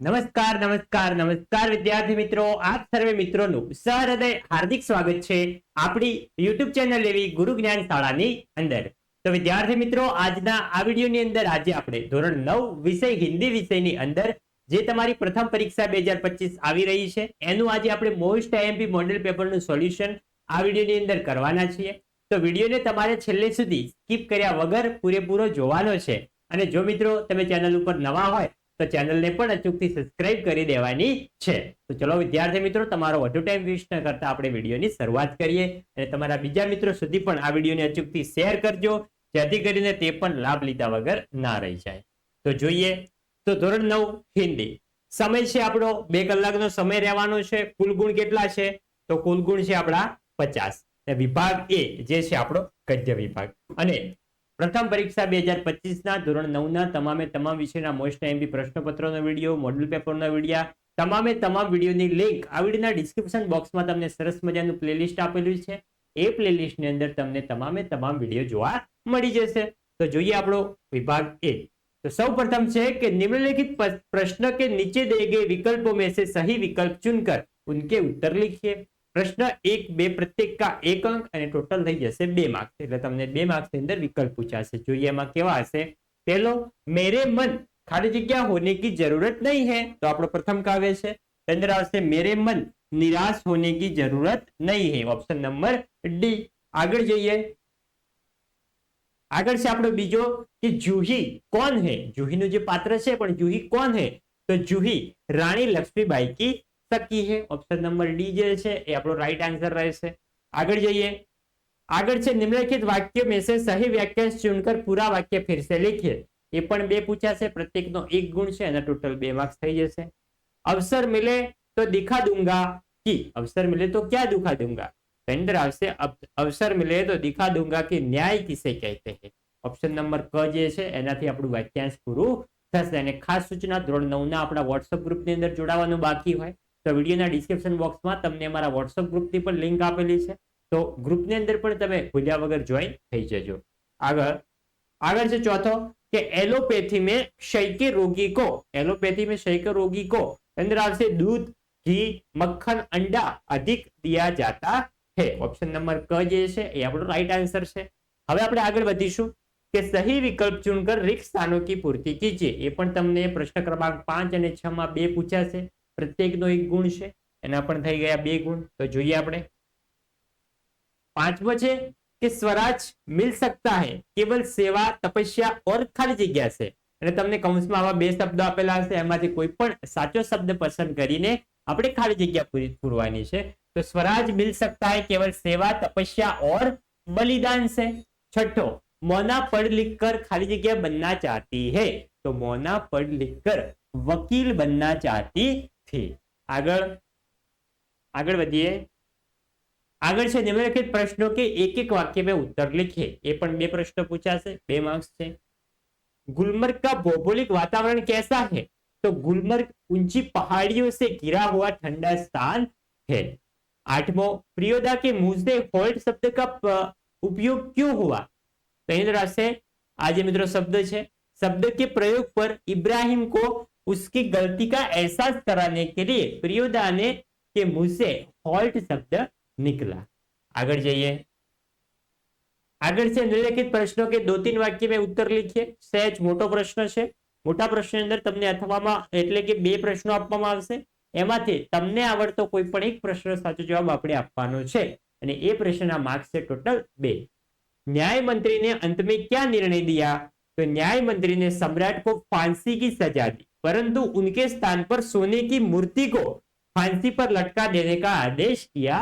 નમસ્કાર નમસ્કાર નમસ્કાર વિદ્યાર્થી મિત્રો, આપ સર્વે મિત્રોનું સહૃદય હાર્દિક સ્વાગત છે આપણી યુટ્યુબ ચેનલ એવી ગુરુ જ્ઞાન શાળાની અંદર. તો વિદ્યાર્થી મિત્રો, આજના આ વિડીયોની અંદર આજે આપણે ધોરણ નવ વિષય, હિન્દી વિષયની અંદર જે તમારી પ્રથમ પરીક્ષા બે આવી રહી છે, એનું આજે આપણે મોસ્ટ આઈએમપી મોડેલ પેપરનું સોલ્યુશન આ વિડીયોની અંદર કરવાના છીએ. તો વિડીયોને તમારે છેલ્લે સુધી સ્કીપ કર્યા વગર પૂરેપૂરો જોવાનો છે. અને જો મિત્રો તમે ચેનલ ઉપર નવા હોય તો ચેનલને પણ અચૂકથી સબસ્ક્રાઇબ કરી દેવાની છે. તો ચલો વિદ્યાર્થી મિત્રો, તમારો વધુ ટાઈમ વેસ્ટ ન કરતા આપણે વિડીયોની શરૂઆત કરીએ અને તમારા બીજા મિત્રો સુધી પણ આ વિડીયોને અચૂકથી શેર કરજો, જેથી કરીને તે પણ લાભ લીધા વગર ના રહી જાય. તો જોઈએ, તો ધોરણ નવ, હિન્દી. સમય છે આપણો બે કલાકનો સમય રહેવાનો છે. કુલ ગુણ કેટલા છે? તો કુલ ગુણ છે આપણા પચાસ. વિભાગ એ જે છે આપણો ગદ્ય વિભાગ. અને પ્રથમ પરીક્ષા બે હજાર પચીસના, ધોરણ નવના, તમામે તમામ વિષયના મોસ્ટ એમબી પ્રશ્નપત્રોનો વીડિયો મોડલ પેપરનો વીડિયો, તમામે તમામ વિડીયોની લિંક આ વિડીયોના ડિસ્ક્રિપ્શન બોક્સમાં તમને સરસ મજાનું પ્લેલિસ્ટ આપેલું છે. એ પ્લેલિસ્ટની અંદર તમને તમામે તમામ વીડિયો જોવા મળી જશે. તો જોઈએ આપણો વિભાગ એ. તો સૌ પ્રથમ છે કે નિમ્નલિખિત પ્રશ્ન કે નીચે દે ગયે વિકલ્પો મેં સહી વિકલ્પ ચુનકર. ઉનકે ઉત્તર લિખીએ. પ્રશ્ન એક, બે પ્રત્યેક કા એક અંક અને ટોટલ થઈ જશે બે માર્ક્સ એટલે તમને બે માર્ક્સની અંદર વિકલ્પ પૂછાશે. જોઈએ એમાં કેવા હશે? પહેલો, મેરે મન ખાલી જગ્યા હોને કી જરૂરત નહીં હે? તો આપણો પ્રથમ કાવ્ય છે. અંદર આવશે, મેરે મન નિરાશ હોને કી જરૂરત નહીં હે? ઓપ્શન નંબર ડી આગળ જઈએ. આગળ છે આપણો બીજો, કે જુહી કોણ હે? જુહી નું જે પાત્ર છે, પણ જુહી કોણ હે? તો જુહી રાણી લક્ષ્મીબાઈ કી શકીએ ઓપ્શન નંબર ડી જે છે, એ આપણો રાઈટ આન્સર રહેશે. આગળ જઈએ. આગળ છે, નિમ્નલિખિત વાક્ય મેં સહી વાક્યાંશ ચૂનકર પૂરા વાક્ય ફિર સે એ પણ બે પૂછ્યા છે પ્રત્યેકનો એક ગુણ છે અને ટોટલ બે માર્ક્સ થઈ જશે. અવસર મિલે તો દિખા દુંગા કી? અવસર મિલે તો ક્યાં દુખા દુંગા અંદર આવશે અવસર મિલે તો દિખા દુંગા કે ન્યાય કિસે કહેતે હે? ઓપ્શન નંબર ક જે છે, એનાથી આપણું વાક્યાંશ પૂરું થશે. અને ખાસ સૂચના ધોરણ નવના આપણા વોટ્સઅપ ગ્રુપની અંદર જોડાવાનું બાકી હોય. તો વિડીયોના ડિસ્ક્રિપ્શન બોક્સમાં તમને અમારા વોટ્સઅપ ગ્રુપની પણ લિંક આપેલી છે. તો ગ્રુપની અંદર પણ તમે ભૂલ્યા વગર જોઈન થઈ જજો. આગળ આગળ છે ચોથો કે એલોપેથી મેં શૈકે રોગી કો એલોપેથી મેં શૈકે રોગી કો. અંદર આવશે દૂધ, ઘી, મક્ખન, અંડા અધિક દિયા જાતા હે. ઓપ્શન નંબર ક જે છે એ આપણો રાઈટ આન્સર છે. હવે આપણે આગળ વધીશું કે સહી વિકલ્પ ચૂનકર રિક્સ સ્થાનો કી પૂર્તિ કીજીએ એ પણ તમને પ્રશ્ન ક્રમાંક પાંચ અને છ માં બે પૂછ્યા છે પ્રત્યેકનો એક ગુણ છે, એના પણ થઈ ગયા બે ગુણ. તો જોઈએ આપણે. પાંચમો છે કે સ્વરાજ મિલ સકતા હે, કેવલ સેવા, તપસ્યા ઓર ખાલી જગ્યા છે. અને તમને કૌંસમાં આવા બે શબ્દો આપેલા હશે, એમાંથી કોઈ પણ સાચો શબ્દ પસંદ કરીને આપણે ખાલી જગ્યા પૂરી પૂરવાની છે. તો સ્વરાજ મિલ સકતા હે, કેવલ સેવા, તપસ્યા ઓર બલિદાન છે. છઠ્ઠો, મોના પઢ લિખકર ખાલી જગ્યા બનના ચાહતી હે. તો મોના પઢ લિખ કર વકીલ બનના ચાહતી बनना चाहती थी આગળ આગળ વધીએ આગળ છે નિમ્નલિખિત પ્રશ્નો કે એક એક वाक्य में उत्तर लिखिए એ પણ બે પ્રશ્નો પૂછાશે બે માર્ક્સ છે गुलमर्ग का भौगोलिक वातावरण कैसा है तो गुलमर्ग ऊंची पहाड़ियों से घिरा हुआ ठंडा स्थान है आठवो प्रियोदा के मुंह से होल्ट शब्द का उपयोग क्यों हुआ तो इन तरह से आज मित्रों शब्द है शब्द के प्रयोग पर इब्राहिम को उसकी गलती का एहसास कराने के लिए प्रियोदा ने के मुंह से होल्ट शब्द निकला आगे जाइए આગળ છે નિમ્નલિખિત પ્રશ્નો કે દો તીન વાક્ય મેં ઉત્તર લીખીએ સહેજ મોટો પ્રશ્ન છે મોટા પ્રશ્ન અંદર તમને અથવામાં એટલે કે બે પ્રશ્નો આપવામાં આવશે એમાંથી તમને આવડતો કોઈ પણ એક પ્રશ્ન સાચો જવાબ આપણે આપવાનો છે અને એ પ્રશ્નના માર્ક્સ છે ટોટલ બે न्याय मंत्री ने अंत में क्या निर्णय दिया तो न्याय मंत्री ने सम्राट को फांसी की सजा दी परंतु उनके स्थान पर सोने की मूर्ति को फांसी पर लटका देने का आदेश किया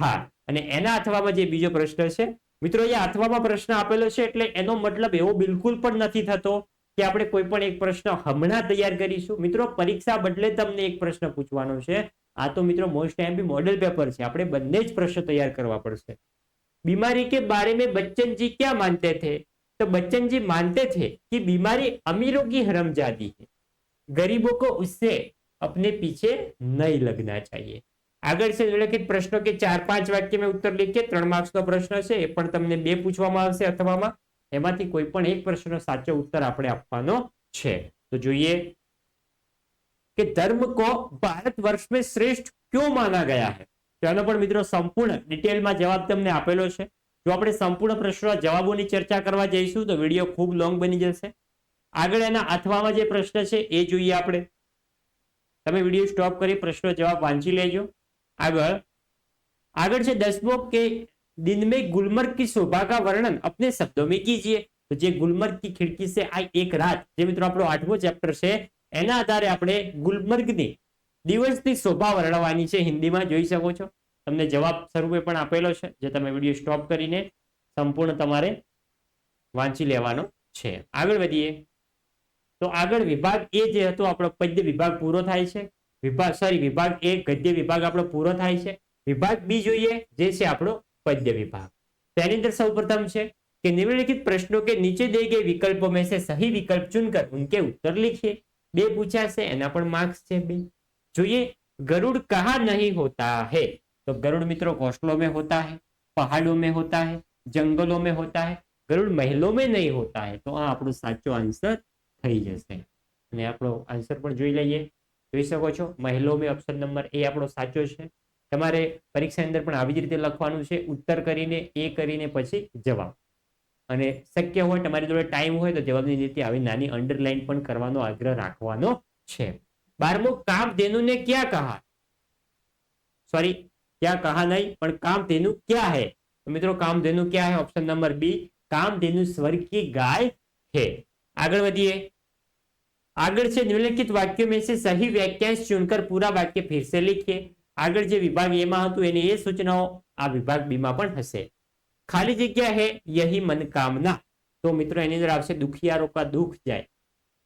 था અને એના અથવામાં જે બીજો પ્રશ્ન છે મિત્રો અહીંયા અથવામાં પ્રશ્ન આપેલો છે એટલે એનો મતલબ એવો બિલકુલ પણ નથી થતો કે આપણે કોઈ પણ એક પ્રશ્ન હમણાં તૈયાર કરીશું મિત્રો પરીક્ષા બદલે તમને એક પ્રશ્ન પૂછવાનો છે આ તો મિત્રો મોસ્ટ એમપી મોડેલ પેપર છે આપણે બંને જ પ્રશ્ન તૈયાર કરવા પડશે बीमारी के बारे में बच्चन जी क्या मानते थे तो बच्चन जी मानते थे कि बीमारी अमीरों की हरमजादी है गरीबों को उससे अपने पीछे नहीं लगना चाहिए આગળ છે નિમ્નલિખિત પ્રશ્નો કે ચાર પાંચ વાક્ય મેં ઉત્તર લીખીએ ત્રણ માર્ક્સ નો પ્રશ્ન છે એ પણ તમને બે પૂછવામાં આવશે અથવામાં એમાંથી કોઈ પણ એક પ્રશ્નનો સાચો ઉત્તર આપણે આપવાનો છે તો જોઈએ कि धर्म को भारत वर्ष में श्रेष्ठ क्यों माना गया है તો એનો પણ મિત્રો સંપૂર્ણ ડિટેલમાં જવાબ તમને આપેલો છે જો આપણે સંપૂર્ણ પ્રશ્નો જવાબોની ચર્ચા કરવા જઈશું તો વિડીયો ખૂબ લોંગ બની જશે આગળ એના અથવામાં જે પ્રશ્ન છે એ જોઈએ આપણે. તમે વીડિયો સ્ટોપ કરી પ્રશ્નો જવાબ વાંચી લેજો. આગળ. આગળ છે દસમો કે દિન મેં ગુલમર્ગ કી શોભા કા વર્ણન? અપને શબ્દો મેં કીજીએ. તો જે ગુલમર્ગ કી ખિડકી સે આ એક રાત. જે મિત્રો આપણો આઠમો ચેપ્ટર છે, એના આધારે આપણે ગુલમર્ગની દિવસની શોભા વર્ણવાની છે. હિન્દીમાં જોઈ શકો છો. તમને જવાબ સ્વરૂપે પણ આપેલો છે, જે તમે વીડિયો સ્ટોપ કરીને સંપૂર્ણ તમારે વાંચી લેવાનો છે. આગળ વધીએ. તો આગળ વિભાગ એ જે હતો આપણો પદ્ય વિભાગ પૂરો થાય છે વિભાગ સોરી વિભાગ એ ગદ્ય વિભાગ આપણો પૂરો થાય છે વિભાગ બી જોઈએ જે છે આપણો पद्य विभाग तेनी अंदर सर्वप्रथम છે कि निम्नलिखित प्रश्नों के नीचे दिए गए विकल्पों में से सही विकल्प चुनकर उनके उत्तर लिखिए બે પૂછ્યા છે એના પણ માર્ક્સ છે બે જોઈએ गरुड़ कहाँ नहीं होता है तो गरुड़ मित्रों घोंसलों में होता है पहाड़ों में होता है जंगलों में होता है गरुड़ महलों में नहीं होता है तो આ આપણો સાચો આન્સર થઈ જશે. અને આપણો આન્સર પણ જોઈ લઈએ. જોઈ શકો છો, મહિલો મેં ઓપ્શન નંબર એ આપણો સાચો છે. તમારે પરીક્ષા અંદર પણ આવી જ રીતે લખવાનું છે, ઉત્તર કરીને, એ કરીને પછી જવાબ. અને શક્ય હોય, તમારી જોડે ટાઈમ હોય તો જવાબની રીતે આવી નાની અંડરલાઈન પણ કરવાનો આગ્રહ રાખવાનો છે. બારમો, કામ તેનું ને ક્યાં કહા સોરી ક્યાં કહા નહીં, પણ કામ તેનું ક્યાં હે? તો મિત્રો, કામ તેનું ક્યાં હે? ઓપ્શન નંબર બી કામ તેનું સ્વર્ગી ગાય છે આગળ વધીએ. આગળ છે નિમ્નલિખિત વાક્યો મેં છે સહી વાક્યાંશ ચૂનકર પૂરા વાક્ય ફિર સે લખીએ. આગળ જે વિભાગ એમાં હતું એની એ સૂચનાઓ આ વિભાગ બીમાં પણ હશે. ખાલી જગ્યા હે યહી મનકામના તો મિત્રો એની અંદર આવશે દુખિયારો કા દુઃખ જાય.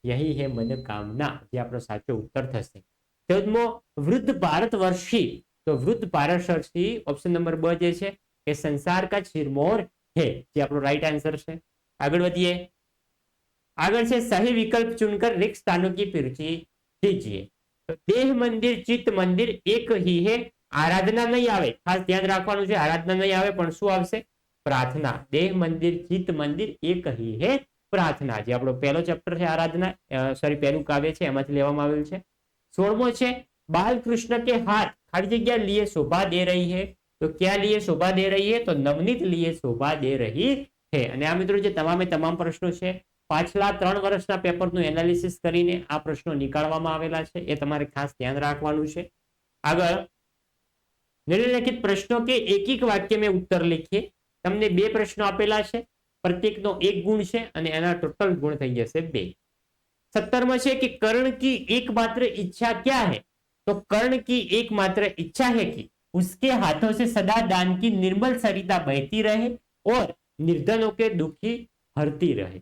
યહી હે મનકામના જે આપણો સાચો ઉત્તર થશે. ચૌદમો, વૃદ્ધ ભારત વર્ષી. તો વૃદ્ધ પારસરથી ઓપ્શન નંબર બ જે છે એ સંસાર કા ચિરમોર હે. જે આપણો રાઈટ આન્સર છે. આગળ વધીએ. આગળ છે સહી વિકલ્પ ચુનકર रिक्त स्थानों की सूची दीजिए તો દેહ મંદિર ચિત્ત મંદિર એક હી હે આરાધના નહીં આવે ખાસ ધ્યાન રાખવાનું છે આરાધના નહીં આવે પણ શું આવશે પ્રાર્થના દેહ મંદિર ચિત્ત મંદિર એક હી હે પ્રાર્થના જે આપણો પહેલો ચેપ્ટર છે આરાધના સોરી પહેલું કાવ્ય છે એમાંથી લેવામાં આવેલું છે સોળમો છે બાલકૃષ્ણ કે હાથ ખાલી જગ્યા લીએ શોભા દે રહી હે તો ક્યાં લીએ શોભા દે રહી હે તો નવનીત લીએ શોભા દે રહી હે અને આ મિત્રો જે તમામે તમામ પ્રશ્નો છે પાછલા ત્રણ વર્ષના પેપરનું એનાલિસિસ કરીને આ પ્રશ્નો નીકાળવામાં આવેલા છે. એ તમારે ખાસ ધ્યાન રાખવાનું છે. આગળ નિમ્નલિખિત પ્રશ્નો કે એકિક વાક્ય મેં ઉત્તર લખીએ. તમને બે પ્રશ્નો આપેલા છે. પ્રત્યેકનો એક ગુણ છે અને એના ટોટલ ગુણ થઈ જશે બે. સત્તરમાં છે કે કર્ણ કી એકમાત્ર ઈચ્છા ક્યાં હે? તો કર્ણ કી એકમાત્ર ઈચ્છા હે કે? उसके હાથો से सदा दान की निर्मल सरिता बहती रहे और निर्धनों के दुखी हरती रहे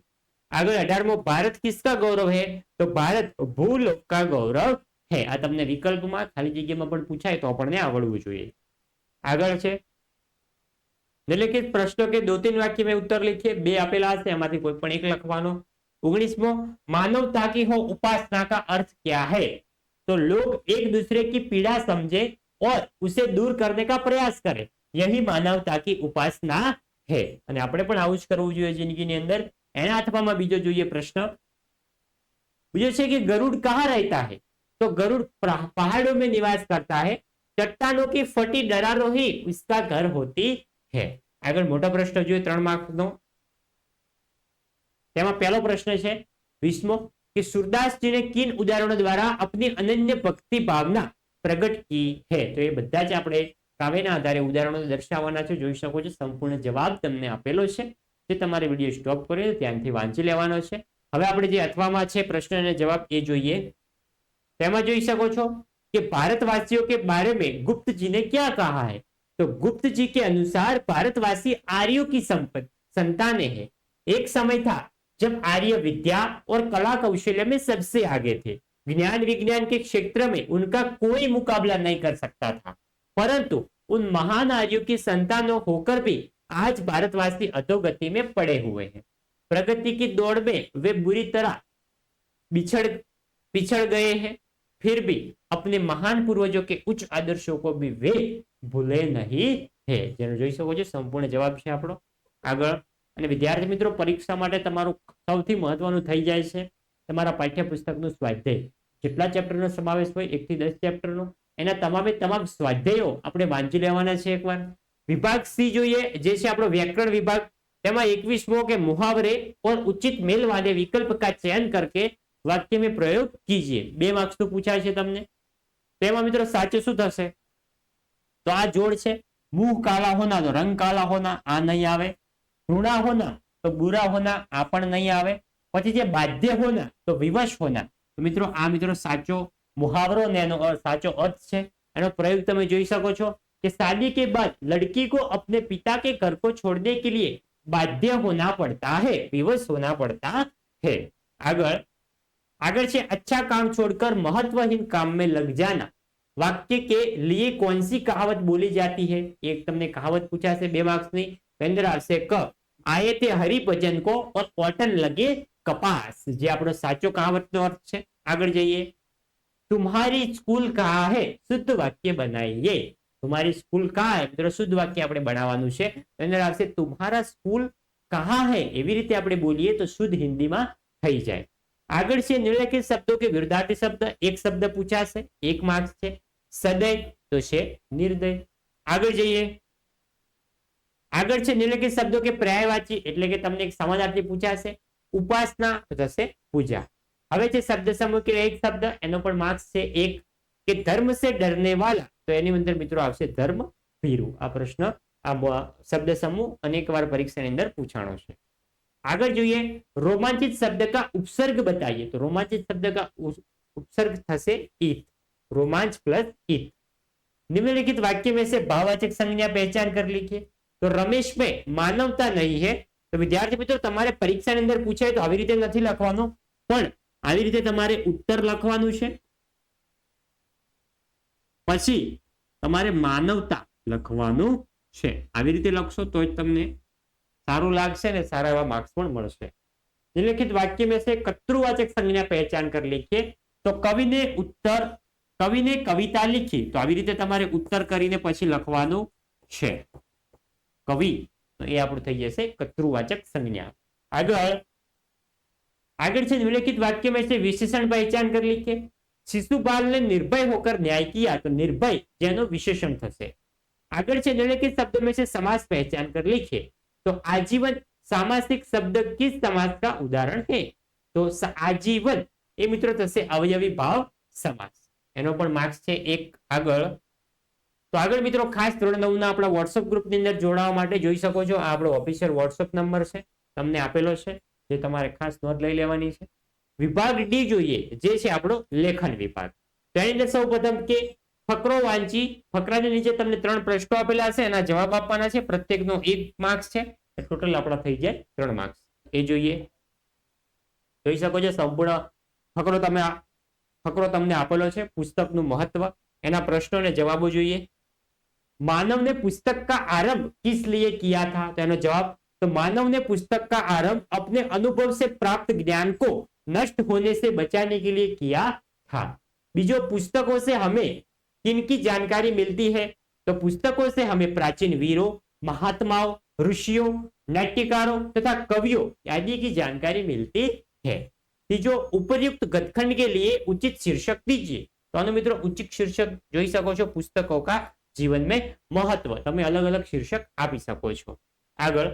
આગળ અઢારમો ભારત કિસકા ગૌરવ હે તો ભારત ભૂલોક કા ગૌરવ હે આ તમને વિકલ્પમાં ખાલી જગ્યામાં પણ પૂછાય તો આપણને આવડવું જોઈએ આગળ છે નિમ્નલિખિત પ્રશ્નો કે दो तीन वाक्य में उत्तर लिखिए બે આપેલા હશે એમાંથી કોઈ પણ એક લખવાનો ઓગણીસમો मानवता की हो उपासना का अर्थ क्या है तो लोग एक दूसरे की पीड़ा समझे और उसे दूर करने का प्रयास करें यही मानवता की उपासना है અને આપણે પણ આવું જ કરવું જોઈએ જિંદગીની અંદર એના અથવામાં બીજો જોઈએ પ્રશ્ન બીજો છે કે ગરુડ कहाँ रहता है तो गरुड़ पहाड़ों में निवास करता है चट्टानों की फटी दरारों ही उसका घर होती है આગળ મોટો પ્રશ્ન જોઈએ ત્રણ માર્કનો તેમાં પહેલો પ્રશ્ન છે વીસમો कि सूरदास जी ने किन उदाहरणों द्वारा अपनी अनन्य भक्ति भावना प्रकट की है तो એ બધા જ આપણે કાવ્યના આધારે ઉદાહરણો દર્શાવવાના છે જોઈ શકો છો સંપૂર્ણ જવાબ તમને આપેલો છે જે તમારે વિડીયો સ્ટોપ કરી ધ્યાનથી વાંચી લેવાનો છે હવે આપણે જે અથવામાં છે પ્રશ્ન અને જવાબ એ જોઈએ તેમાં જોઈ શકો છો कि भारतवासियों के बारे में गुप्त जी ने क्या कहा है तो गुप्त जी के अनुसार भारतवासी आर्यों की संपत्ति संतानें हैं एक समय था जब आर्य विद्या और कला कौशल्य में सबसे आगे थे ज्ञान विज्ञान के क्षेत्र में उनका कोई मुकाबला नहीं कर सकता था परंतु उन महान आर्यों की संतानों होकर भी आज भारतवासी अधोगति में पड़े हुए हैं प्रगति की दौड़ में वे बुरी तरह बिछड़ पिछड़ गए हैं फिर भी अपने महान पूर्वजों के उच्च आदर्शों को भी वे ભૂલે નહીં હે જેનો જોઈ શકો છો સંપૂર્ણ જવાબ છે આપણો આગળ અને વિદ્યાર્થી મિત્રો પરીક્ષા માટે તમારું સૌથી મહત્વનું થઈ જાય છે તમારા પાઠ્યપુસ્તકનું સ્વાધ્યાય જેટલા ચેપ્ટરનો સમાવેશ હોય એક થી દસ ચેપ્ટરનો એના તમામે તમામ સ્વાધ્યાયો આપણે વાંચી લેવાના છે એકવાર વિભાગ સી જોઈએ જે છે આપણો વ્યાકરણ વિભાગ તેમાં એકવીસમો કે મુહાવરે और उचित मेल वाले विकल्प का चयन करके वाक्य में प्रयोग कीजिए બે માર્ક્સ તો પૂછાય છે તમને તેમાં મિત્રો સાચું શું થશે તો આ જોડ છે મુહ કાલા હોના તો રંગ કાલા હોના આ નહીં આવે ઋણા હોના તો બુરા હોના આ પણ નહીં આવે પછી જે બાધ્ય હોના તો વિવશ હોના તો મિત્રો આ મિત્રો સાચો મુહાવરો ને એનો અર્થ- સાચો અર્થ છે એનો પ્રયોગ તમે જોઈ શકો છો कि शादी के बाद लड़की को अपने पिता के घर को छोड़ने के लिए बाध्य होना पड़ता है विवश होना पड़ता है આગળ આગળ છે अच्छा काम छोड़कर महत्वहीन काम में लग जाना वाक्य के लिए कौन सी कहावत बोली जाती है एक તમને કહાવત પૂછાશે બે માર્ક્સ ની અંદર આવશે ક આયે તે હરિભજન કો और कॉटन लगे कपास જે આપણો સાચો કહાવતનો અર્થ છે આગળ જઈએ तुम्हारी स्कूल कहा है शुद्ध वाक्य बनाइए तुम्हारी स्कूल कहा है મિત્રો શુદ્ધ વાક્ય આપણે બનાવવાનું છે તો અંદર આવશે तुम्हारा स्कूल कहा है એવી રીતે આપણે બોલીએ તો શુદ્ધ હિન્દીમાં થઈ જાય આગળ છે નિર્લેખિત શબ્દો કે વિરુદ્ધાર્થી શબ્દ એક શબ્દ પૂછાશે એક માર્ક્સ છે સદય તો છે નિર્દય આગળ જઈએ આગળ છે નિર્લેખિત શબ્દો કે પર્યાયવાચી એટલે કે તમને એક સમાનાર્થી પૂછાશે ઉપાસના તો થશે પૂજા હવે છે શબ્દ સમૂહ કે એક શબ્દ એનો પણ માર્ક્સ છે એક કે ધર્મ સે ડરને વાલા તો એની અંદર મિત્રો આવશે ધર્મ ભીરુ આ પ્રશ્ન આ બ- શબ્દ સમૂહ અનેક વાર પરીક્ષાની અંદર પૂછાણો છે આગળ જોઈએ रोमांचित शब्द का उपसर्ग बताइए तो रोमांचित शब्द का उस- उपसर्ग થશે ઈત रोमांच प्लस ईत निम्नलिखित वाक्य में से भाववाचक संज्ञा पहचान कर लीजिए तो रमेश में मानवता नहीं है તો વિદ્યાર્થી મિત્રો તમારે પરીક્ષાની અંદર પૂછાય તો આવી રીતે નથી લખવાનું પણ આવી રીતે તમારે ઉત્તર લખવાનું છે પછી તમારે માનવતા લખવાનું છે. આવી રીતે લખશો તો જ તમને સારું લાગશે અને સારા એવા માર્ક્સ પણ મળશે. નિલેખિત વાક્ય મેં છે કતૃવાચક સંજ્ઞા પહેચાન કરી લખીએ તો કવિને ઉત્તર, કવિને કવિતા લખી. તો આવી રીતે તમારે ઉત્તર કરીને પછી લખવાનું છે. કવિ, તો એ આપણું થઈ જશે કતૃવાચક સંજ્ઞા. આગળ આગળ છે નિલેખિત વાક્યમાં છે વિશેષણ પહેચાન કરી લખીએ लिखिए शिशुपाल ने निर्भय होकर न्याय किया तो निर्भय જેનો વિશેષણ થશે આગળ છે निम्नलिखित शब्द में से समास पहचान कर लिखिए तो आजीवन सामासिक शब्द किस समास का उदाहरण है तो स- आजीवन એ મિત્રો થશે અવયવી ભાવ સમાસ એનો પણ માર્ક્સ છે એક આગળ તો આગળ મિત્રો ખાસ ધોરણ નવ ના આપણા વોટ્સઅપ ગ્રુપની અંદર જોડાવા માટે જોઈ શકો છો આ આપણો ઓફિશિયલ વોટ્સઅપ નંબર છે તમને આપેલો છે જે તમારે ખાસ નોંધ લઈ લેવાની છે વિભાગ ડી જોઈએ, જે છે આપણો લેખન વિભાગ. તો એની અંદર સૌ પ્રથમ કે ફકરો વાંચી, ફકરાની નીચે તમને ત્રણ પ્રશ્નો આપેલા હશે એના જવાબ આપવાના છે, પ્રત્યેકનો એક માર્ક્સ છે ટોટલ આપણા થઈ જાય ત્રણ માર્ક્સ એ જોઈએ. જોઈ શકો છો, સંપૂર્ણ ફકરો તમે ફકરો તમને આપેલો છે, પુસ્તકનું મહત્વ, એના પ્રશ્નો અને જવાબો જોઈએ. માનવને પુસ્તક કા આરંભ કિસ લીએ કિયા થા? તો એનો જવાબ, તો માનવને પુસ્તક કા આરંભ અપને અનુભવ સે પ્રાપ્ત જ્ઞાન કો नष्ट होने से बचाने के लिए किया था बीजो पुस्तकों से हमें किनकी जानकारी मिलती है तो पुस्तकों से हमें प्राचीन वीरों महात्माओं ऋषियों नाट्यकारों तथा कवियों आदि की जानकारी मिलती है तीजो उपयुक्त गतखंड के लिए उचित शीर्षक दीजिए तो आनो मित्रों उचित शीर्षक જોઈ શકો છો પુસ્તકો का જીવન में महत्व તમે अलग अलग शीर्षक આપી શકો છો આગળ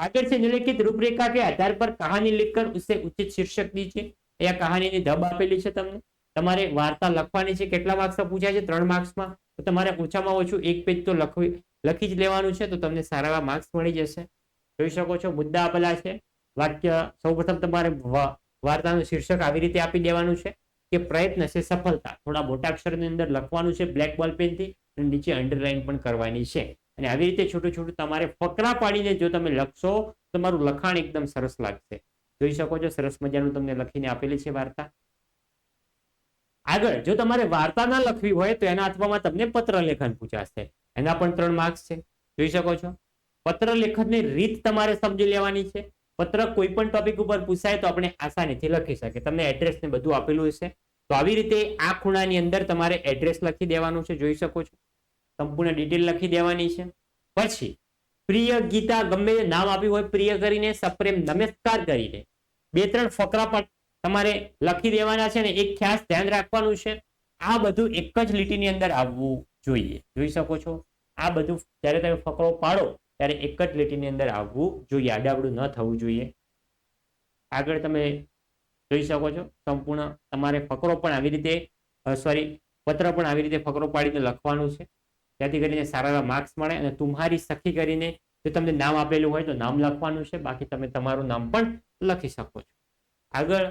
આગળ છે નિમ્નલિખિત રૂપરેખા के आधार पर कहानी लिखकर उसे उचित शीर्षक दीजिए અહીંયા કહાનીની ધબ આપેલી છે તમને તમારે વાર્તા લખવાની છે કેટલા માર્ક્સ પૂછાય છે ત્રણ માર્ક્સમાં તો તમારે ઓછામાં ઓછું એક પેજ તો લખવી લખી જ લેવાનું છે તો તમને સારા એવા માર્ક્સ મળી જશે જોઈ શકો છો મુદ્દા આપેલા છે વાક્ય સૌપ્રથમ તમારે વા- વાર્તાનું શીર્ષક આવી રીતે આપી દેવાનું છે કે પ્રયત્ન છે સફળતા થોડા મોટા અક્ષરની અંદર લખવાનું છે બ્લેક બોલ પેનથી અને નીચે અંડરલાઈન પણ કરવાની છે અને આવી રીતે છોટું છોટું તમારે ફકરા પાડીને જો તમે લખશો તમારું લખાણ એકદમ સરસ લાગશે. જોઈ શકો છો, સરસ મજાનું તમને લખીને આપેલી છે વાર્તા. આગળ, જો તમારે વાર્તા ના લખવી હોય, તો એના અથવામાં તમને પત્ર લેખન પૂછાશે. એના પણ ત્રણ માર્ક્સ છે. જોઈ શકો છો? પત્ર લેખનની રીત તમારે સમજી લેવાની છે. પત્ર કોઈ પણ ટોપિક ઉપર પૂછાય તો આપણે આસાનીથી લખી શકીએ. તમને એડ્રેસ ને બધું આપેલું હશે. તો આવી રીતે આ ખૂણાની અંદર તમારે એડ્રેસ લખી દેવાનું છે. જોઈ શકો છો? સંપૂર્ણ ડિટેલ લખી દેવાની છે. પછી, પ્રિય ગીતા ગમે તે નામ આપ્યું હોય, પ્રિય કરીને સપ્રેમ નમસ્કાર કરીને બે ત્રણ ફકરા પણ તમારે લખી દેવાના છે ને, એક ખાસ ધ્યાન રાખવાનું છે. આ બધું એક જ લીટીની અંદર આવવું જોઈએ. જોઈ શકો છો? આ બધું જ્યારે તમે ફકરો પાડો, ત્યારે એક જ લીટીની અંદર આવવું જોઈએ. આડાવડું ન થવું જોઈએ. આગળ તમે જોઈ શકો છો, સંપૂર્ણ તમારે ફકરો પણ આવી રીતે સોરી પત્ર પણ આવી રીતે ફકરો પાડીને લખવાનું છે. જેથી કરીને સારા એવા માર્ક્સ મળે અને તુમ્હારી સખી કરીને જો તમને નામ આપેલું હોય તો નામ લખવાનું છે. બાકી તમે તમારું નામ પણ લખી શકો છો. આગળ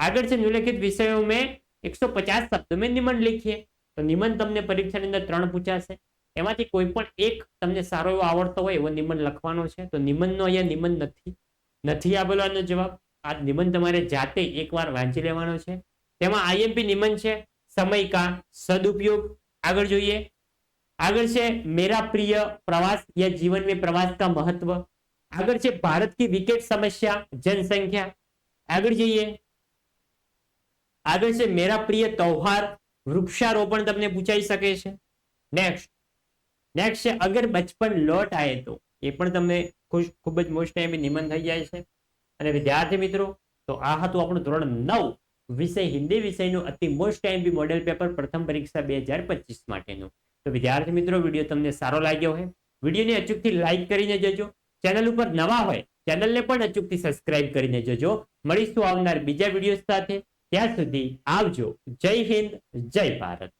આગળ છે નિમ્નલિખિત વિષયો મેં એકસો પચાસ શબ્દો મેં નિબંધ લીખીએ. તો નિબંધ તમને પરીક્ષાની અંદર ત્રણ પૂછાશે. એમાંથી કોઈ પણ એક તમને સારો એવો આવડતો હોય એવો નિબંધ લખવાનો છે. તો નિબંધનો અહીંયા નિબંધ નથી નથી આપેલો જવાબ. આ નિબંધ તમારે જાતે એકવાર વાંચી લેવાનો છે. તેમાં આઈએમપી નિબંધ છે. સમય કા સદુપયોગ. આગળ જોઈએ. આગળ છે મેરા પ્રિય પ્રવાસ યા જીવન મેં પ્રવાસ કા મહત્વ. આગળ છે ભારત કી વિકેટ સમસ્યા, જનસંખ્યા. આગળ જઈએ. આગળ છે મેરા પ્રિય તહેવાર વૃક્ષારોપણ તમને પૂછાઈ શકે છે. નેક્સ્ટ નેક્સ્ટ છે અગર બચપન લોટ આવે તો, એ પણ તમને ખુશ, ખૂબ જ મોસ્ટ ટાઈમ નિમન થઈ જાય છે. અને વિદ્યાર્થી મિત્રો, તો આ હતું આપણું ધોરણ નવ. વિષય હિન્દી વિષયનું અતિ most time B model paper પ્રથમ પરીક્ષા બે હજાર પચીસ માટેનું. તો વિદ્યાર્થી મિત્રો, વીડિયો તમને સારો લાગ્યો હોય, વિડીયોને અચૂકથી લાઇક કરીને જજો. ચેનલ ઉપર નવા હોય, ચેનલને પણ અચૂકથી સબસ્ક્રાઇબ કરીને જજો. મળીશું આવનાર બીજા વીડિયો સાથે. ત્યાં સુધી આવજો. જય હિન્દ, જય ભારત.